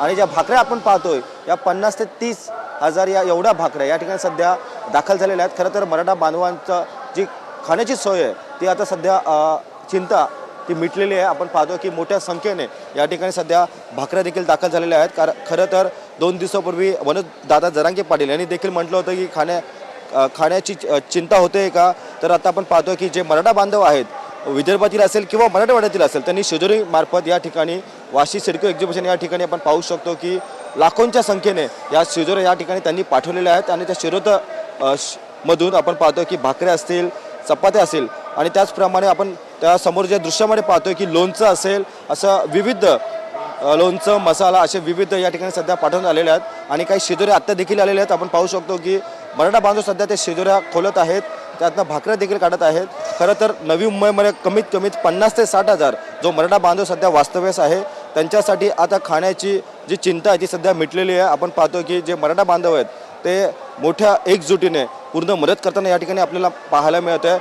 आणि ज्या भाकऱ्या आपण पाहतोय या पन्नास ते तीस हजार या एवढ्या भाकऱ्या या ठिकाणी सध्या दाखल झालेल्या आहेत. खरं तर मराठा बांधवांचं जी खाण्याची सोय आहे ती आता सध्या चिंता ती मिटलेली आहे. आपण पाहतो की मोठ्या संख्येने या ठिकाणी सध्या भाकऱ्या देखील दाखल झालेल्या आहेत. कारण खरं तर दोन दिवसापूर्वी वनद दादा जरांगे पाटील यांनी देखील म्हटलं होतं की खाण्या खाण्याची चिंता होते का? तर आता आपण पाहतो की जे मराठा बांधव आहेत विदर्भातील असेल किंवा मराठवाड्यातील असेल त्यांनी शेजारी मार्फत या ठिकाणी वाशी सिडको एक्झिबिशन या ठिकाणी आपण पाहू शकतो की लाखोंच्या संख्येने या शिजोऱ्या या ठिकाणी त्यांनी पाठवलेल्या आहेत आणि त्या शिरोत श- मधून आपण पाहतो की भाकऱ्या असतील चपात्या असेल आणि त्याचप्रमाणे आपण त्या समोरच्या दृश्यामध्ये पाहतोय की लोणचं असेल असं विविध लोणचं मसाला असे विविध या ठिकाणी सध्या पाठवून आलेले आहेत आणि काही शेजोऱ्या आत्ता देखील आलेले आहेत. आपण पाहू शकतो की मराठा बांधव सध्या ते शिजोऱ्या खोलत आहेत त्यातनं भाकऱ्या देखील काढत आहेत. खरं तर नवी मुंबईमध्ये कमीत कमीत पन्नास ते साठ हजार जो मराठा बांधव सध्या वास्तव्यास आहे त्यांच्यासाठी आता खाण्याची जी चिंता आहे ती सध्या मिटलेली आहे. आपण पाहतो की जे मराठा बांधव आहेत ते मोठ्या एकजुटीने पूर्ण मदत करताना या ठिकाणी आपल्याला पाहायला मिळत आहे